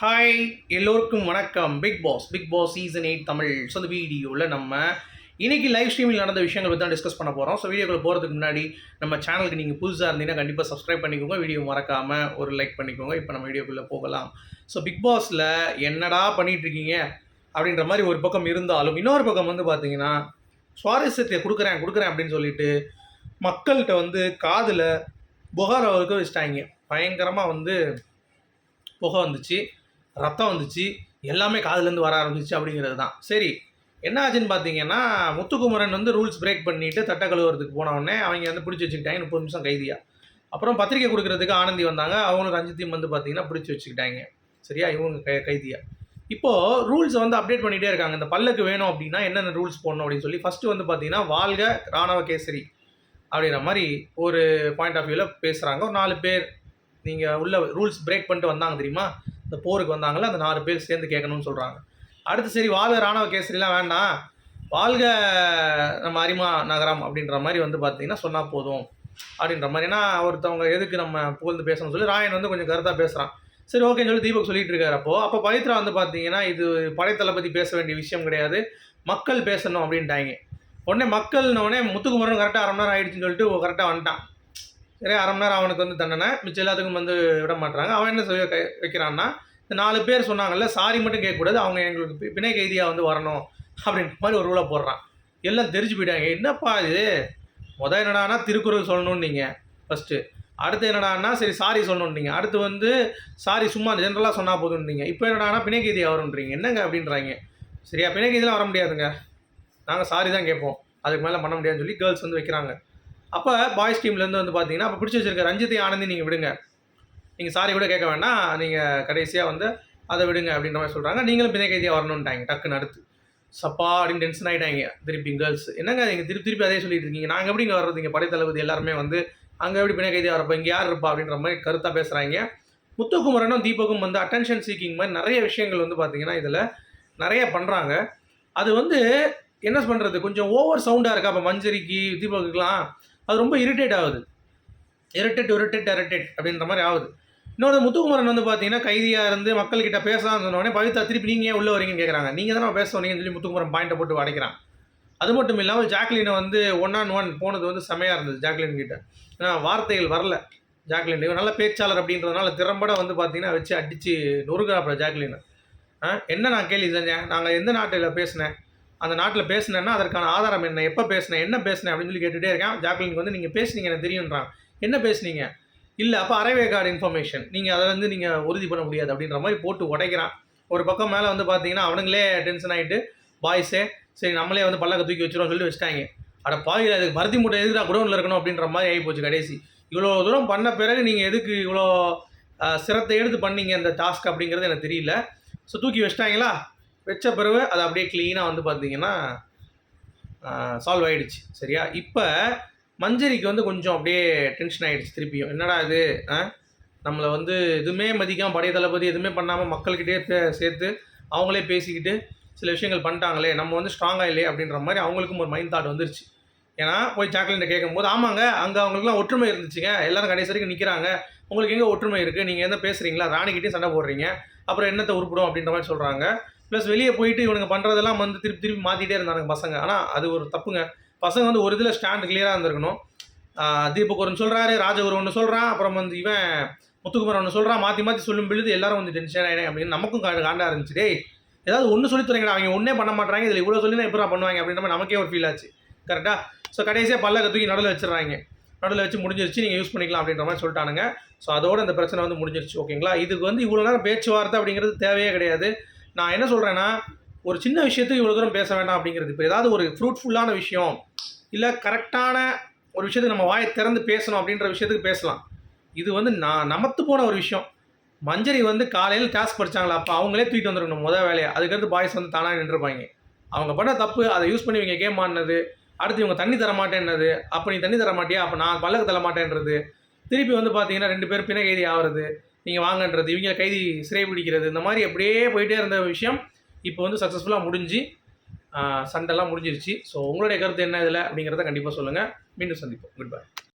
Hi எல்லோருக்கும் வணக்கம். Big Boss Big Boss season eight Tamil. So அந்த வீடியோவில் நம்ம இன்றைக்கி லைவ் ஸ்ட்ரீமில் நடந்த விஷயங்கள் பற்றி தான் டிஸ்கஸ் பண்ண போகிறோம் ஸோ வீடியோக்குள்ள போகிறதுக்கு முன்னாடி நம்ம சேனலுக்கு நீங்கள் புதுசாக இருந்தீங்கன்னா கண்டிப்பாக சப்ஸ்கிரைப் பண்ணிக்கோங்க. வீடியோ மறக்காமல் ஒரு லைக் பண்ணிக்கோங்க. இப்போ நம்ம வீடியோக்குள்ளே போகலாம். ஸோ பிக் பாஸில் என்னடா பண்ணிகிட்ருக்கீங்க அப்படின்ற மாதிரி ஒரு பக்கம் இருந்தாலும் இன்னொரு பக்கம் வந்து பார்த்தீங்கன்னா சுவாரஸ்யத்தை கொடுக்குறேன் கொடுக்குறேன் அப்படின்னு சொல்லிட்டு மக்கள்கிட்ட வந்து காதில் புகார் அவருக்கு வச்சுட்டாங்க. பயங்கரமாக வந்து புகை வந்துச்சு. ரத்தம் வந்துச்சு எல்லாமே காதுலேருந்து வர ஆரம்பிச்சிச்சு அப்படிங்கிறது தான். சரி என்ன ஆச்சுன்னு பார்த்தீங்கன்னா முத்துக்குமரன் வந்து ரூல்ஸ் பிரேக் பண்ணிட்டு தட்டை கழுவுறதுக்கு போனவுடனே அவங்க வந்து பிடிச்சி வச்சுக்கிட்டாங்க முப்பது நிமிஷம் கைதியா. அப்புறம் பத்திரிக்கை கொடுக்குறதுக்கு ஆனந்தி வந்தாங்க அவங்களுக்கு ரஞ்சித்தையும் வந்து பார்த்தீங்கன்னா பிடிச்சி வச்சுக்கிட்டாங்க. சரியா? இவங்க கை கைதியா. இப்போது ரூல்ஸை வந்து அப்டேட் பண்ணிகிட்டே இருக்காங்க. இந்த பல்லுக்கு வேணும் அப்படின்னா என்னென்ன ரூல்ஸ் போடணும் அப்படின்னு சொல்லி ஃபஸ்ட்டு வந்து பார்த்தீங்கன்னா வாழ்க ராணவ கேசரி அப்படின்ற மாதிரி ஒரு பாயிண்ட் ஆஃப் வியூவில் பேசுகிறாங்க ஒரு நாலு பேர் நீங்கள் உள்ள ரூல்ஸ் பிரேக் பண்ணிட்டு வந்தாங்க தெரியுமா? இந்த போருக்கு வந்தாங்களே அந்த நாலு பேர் சேர்ந்து கேட்கணும்னு சொல்கிறாங்க அடுத்து சரி வாழ்க ராணுவ கேசரிலாம் வேண்டாம். வாழ்க நம்ம அரிமா நகரம் அப்படின்ற மாதிரி வந்து பார்த்தீங்கன்னா சொன்னால் போதும் அப்படின்ற மாதிரி. ஏன்னா ஒருத்தவங்க எதுக்கு நம்ம புகழ்ந்து பேசணும்னு சொல்லி ராயன் வந்து கொஞ்சம் கருத்தாக பேசுகிறான் சரி ஓகேன்னு சொல்லி தீபக் சொல்லிட்டு இருக்காரு அப்போ. அப்போ பவித்ரா வந்து பார்த்தீங்கன்னா இது படைத்தளபதி பேச வேண்டிய விஷயம் கிடையாது. மக்கள் பேசணும் அப்படின்ட்டாங்க. உடனே மக்கள்னோடனே முத்துக்குமரன் கரெக்டாக அரை மணி நேரம் ஆயிடுச்சுன்னு சொல்லிட்டு கரெக்டாக வந்துட்டான். சரி அரை மணி நேரம் அவனுக்கு வந்து தண்டனை. மிச்சம் எல்லாத்துக்கும் வந்து விட மாட்டாங்க அவன் என்ன செய்ய கை வைக்கிறான்னா இந்த நாலு பேர் சொன்னாங்கல்ல சாரி மட்டும் கேட்கக்கூடாது அவங்க எங்களுக்கு பிணை கைதியாக வந்து வரணும் அப்படின்ற மாதிரி ஒரு ரூலை போடுறான். எல்லாம் தெரிஞ்சு போயிட்டாங்க. என்னப்பா இது? முத என்னடான்னா திருக்குறள் சொல்லணும்னு நீங்கள் ஃபஸ்ட்டு அடுத்து என்னடான்னா சரி சாரி சொல்லணுன்றீங்க அடுத்து வந்து சாரி சும்மா ஜென்ரலாக சொன்னால் போதுன்றீங்க இப்போ என்னடானா பிணை கைதியாக வரும்ன்றீங்க என்னங்க அப்படின்றாங்க. சரியா? பிணை வர முடியாதுங்க. நாங்கள் சாரி தான் கேட்போம். அதுக்கு மேலே பண்ண முடியாதுன்னு சொல்லி கேர்ள்ஸ் வந்து வைக்கிறாங்க. அப்போ பாய்ஸ் டீம்லேருந்து வந்து பார்த்தீங்கன்னா அப்போ பிடிச்சி வச்சிருக்க ரஞ்சித்தை ஆனந்தி நீங்கள் விடுங்க. நீங்கள் சாரி கூட கேட்க வேண்டாம் நீங்கள் கடைசியாக வந்து அதை விடுங்க அப்படின்ற மாதிரி சொல்கிறாங்க நீங்களும் பிணை கைதியாக வரணுன்ட்டாங்க டக்குன்னு அடுத்து. சப்பா அப்படின்னு டென்ஷன் ஆகிட்டாங்க திருப்பி கேர்ள்ஸ் என்னங்க நீங்கள் திருப்பி திருப்பி அதே சொல்லிட்டு இருக்கீங்க. நாங்கள் எப்படி இங்கே வர்றது? இங்கே படைத்தளபதி எல்லாருமே வந்து அங்கே எப்படி பிணை கைதியாக வரப்போ இங்கே யார் இருப்பா அப்படின்ற மாதிரி கருத்தாக பேசுகிறாங்க முத்துக்குமரனும் தீபக்கும் வந்து அட்டென்ஷன் சீக்கிங் மாதிரி நிறைய விஷயங்கள் வந்து பார்த்தீங்கன்னா இதில் நிறைய பண்ணுறாங்க அது வந்து என்ன பண்ணுறது கொஞ்சம் ஓவர் சவுண்டாக இருக்கா? அப்போ மஞ்சரிக்கு தீபக்குலாம் அது ரொம்ப இரிட்டேட் ஆகுது. இரிட்டேட் இரிட்டேட் இரிட்டேட் அப்படின்ற மாதிரி ஆகுது. இன்னொரு முத்துக்குமரன் வந்து பார்த்தீங்கன்னா கைதியாக இருந்து மக்கள்கிட்ட பேசலாம்னு சொன்னோடனே பவித்ரா திருப்பி நீங்கள் ஏன் உள்ளே வரீங்கன்னு கேட்குறாங்க நீங்கள் தானே பேச சொன்னீங்கன்னு சொல்லி முத்துக்குமரன் பாயிண்ட்டை போட்டு அடைக்கிறான். அது மட்டும் இல்லாமல் ஜாக்லினை வந்து ஒன் ஆன் ஒன் போனது வந்து செமையாக இருந்தது ஜாக்லின் கிட்ட. ஏன்னா வார்த்தைகள் வரல ஜாக்லின். இவன் நல்ல பேச்சாளர் அப்படின்றதுனால திறம்பட வந்து பார்த்தீங்கன்னா வச்சு அடித்து நொறுக்கிறாப்புல ஜாக்லின். ஆ என்ன நான் கேள்வி செஞ்சேன்? நாங்கள் எந்த நாட்டில் பேசினேன்? அந்த நாட்டில் பேசினேன்னா அதற்கான ஆதாரம் என்ன? எப்போ பேசினேன்? என்ன பேசினேன்? அப்படின்னு சொல்லி கேட்டுகிட்டே இருக்கேன். ஜாக்லினுக்கு வந்து நீங்கள் பேசுனீங்க எனக்கு தெரியுன்றான் என்ன பேசுனீங்க? இல்லை அப்போ அரைவே கார்டு இன்ஃபர்மேஷன். நீங்கள் அதை வந்து நீங்கள் உறுதி பண்ண முடியாது. அப்படின்ற மாதிரி போட்டு உடைக்கிறான். ஒரு பக்கம் மேலே வந்து பார்த்தீங்கன்னா அவனுங்களே டென்ஷன் ஆகிட்டு பாய்ஸே சரி நம்மளே வந்து பல்லக்க தூக்கி வச்சிரும் சொல்லி வச்சுட்டாங்க. அட பாயில் அதுக்கு மருதி மூட்டை எதுக்கு குடோனில் இருக்கணும்? அப்படின்ற மாதிரி ஆகி போச்சு கடைசி. இவ்வளோ தூரம் பண்ண பிறகு நீங்கள் எதுக்கு இவ்வளோ சிரத்தை எடுத்து பண்ணீங்க அந்த டாஸ்க் அப்படிங்கிறது எனக்கு தெரியல. ஸோ தூக்கி வச்சிட்டாங்களா? வச்ச பிறகு அது அப்படியே க்ளீனாக வந்து பார்த்தீங்கன்னா சால்வ் ஆகிடுச்சு சரியா? இப்போ மஞ்சரிக்கு வந்து கொஞ்சம் அப்படியே டென்ஷன் ஆகிடுச்சு திருப்பியும். என்னடா இது? ஆ? நம்மளை வந்து எதுவுமே மதிக்காம படைய தளபதி எதுவுமே பண்ணாமல் மக்கள்கிட்டே சேர்த்து அவங்களே பேசிக்கிட்டு சில விஷயங்கள் பண்ணிட்டாங்களே நம்ம வந்து ஸ்ட்ராங்காக இல்லையே அப்படின்ற மாதிரி அவங்களுக்கும் ஒரு மைண்ட் தாட் வந்துருச்சு. ஏன்னா போய் சாக்லேட்டை கேட்கும்போது ஆமாங்க அங்கே அவங்களுக்குலாம் ஒற்றுமை இருந்துச்சுங்க. எல்லாரும் கடைசி வரைக்கும் நிற்கிறாங்க உங்களுக்கு எங்கே ஒற்றுமை இருக்குது நீங்கள் என்ன பேசுகிறீங்களா ராணிக்கிட்டே சண்டை போடுறீங்க. அப்புறம் என்னத்தை உருப்பிடும் அப்படின்ற மாதிரி சொல்கிறாங்க ப்ளஸ் வெளியே போயிட்டு இவனுங்க பண்ணுறதெல்லாம் வந்து திருப்பி திருப்பி மாற்றிட்டே இருந்தானுங்க பசங்க. ஆனால் அது ஒரு தப்புங்க. பசங்க வந்து ஒரு இதில் ஸ்டாண்ட் கிளியராக இருந்திருக்கணும். தீபக் ஒன்று சொல்கிறாரு ராஜகுரு ஒன்று சொல்கிறான் அப்புறம் வந்து இவன் முத்துக்குமரன் ஒன்று சொல்கிறான் மாற்றி மாற்றி சொல்லும் பொழுது எல்லாரும் வந்து டென்ஷன் ஆகிடும் அப்படின்னு நமக்கும் காண்டாக இருந்துச்சு. டேய் ஏதாவது ஒன்று சொல்லி தரீங்கடா அவங்க ஒன்றே பண்ண மாட்டாங்க இதில் இவ்வளோ சொல்லி எப்படி பண்ணுவாங்க அப்படின்ற மாதிரி நமக்கே ஒரு ஃபீல் ஆச்சு. கரெக்டாக ஸோ கடைசியாக பல்லக்க தூக்கி நடுவில் வச்சிடறாங்க. நடுவில் வச்சு முடிஞ்சிருச்சு நீங்கள் யூஸ் பண்ணிக்கலாம் அப்படின்ற மாதிரி சொல்லிட்டானுங்க. ஸோ அதோட இந்த பிரச்சனை வந்து முடிஞ்சிருச்சு ஓகேங்களா இதுக்கு வந்து இவ்வளோ நேரம் பேச்சுவார்த்தை அப்படிங்கிறது தேவையே கிடையாது. நான் என்ன சொல்கிறேன்னா ஒரு சின்ன விஷயத்துக்கு இவ்வளோ தூரம் பேச வேண்டாம் அப்படிங்கிறது. இப்போ ஏதாவது ஒரு ஃப்ரூட்ஃபுல்லான விஷயம் இல்லை கரெக்டான ஒரு விஷயத்துக்கு நம்ம வாயை திறந்து பேசணும் அப்படின்ற விஷயத்துக்கு பேசலாம். இது வந்து நான் நமத்து போன ஒரு விஷயம். மஞ்சரி வந்து காலையில் டாஸ்க் படிச்சாங்களா? அப்போ அவங்களே தூக்கிட்டு வந்துருக்கணும் முதல் வேலையை. அதுக்கடுத்து பாய்ஸ் வந்து தானாக நின்றுப்பாங்க அவங்க பண்ண தப்பு அதை யூஸ் பண்ணி இவங்க கேம் ஆடினது அடுத்து இவங்க தண்ணி தர மாட்டேன்னது அப்போ நீ தண்ணி தர மாட்டியா? அப்போ நான் பல்லக்கு தர மாட்டேன்றது. திருப்பி வந்து பார்த்தீங்கன்னா ரெண்டு பேரும் பிணை கைதி ஆகிறது நீங்கள் வாங்கன்றது இவங்க கைதி சிறை பிடிக்கிறது இந்த மாதிரி அப்படியே போயிட்டே இருந்த விஷயம் இப்போ வந்து சக்ஸஸ்ஃபுல்லாக முடிஞ்சு சண்டெல்லாம் சண்டைலாம் முடிஞ்சிருச்சு. ஸோ உங்களுடைய கருத்து என்ன இதில் அப்படிங்கிறத கண்டிப்பாக சொல்லுங்கள் மீண்டும் சந்திப்போம். Good bye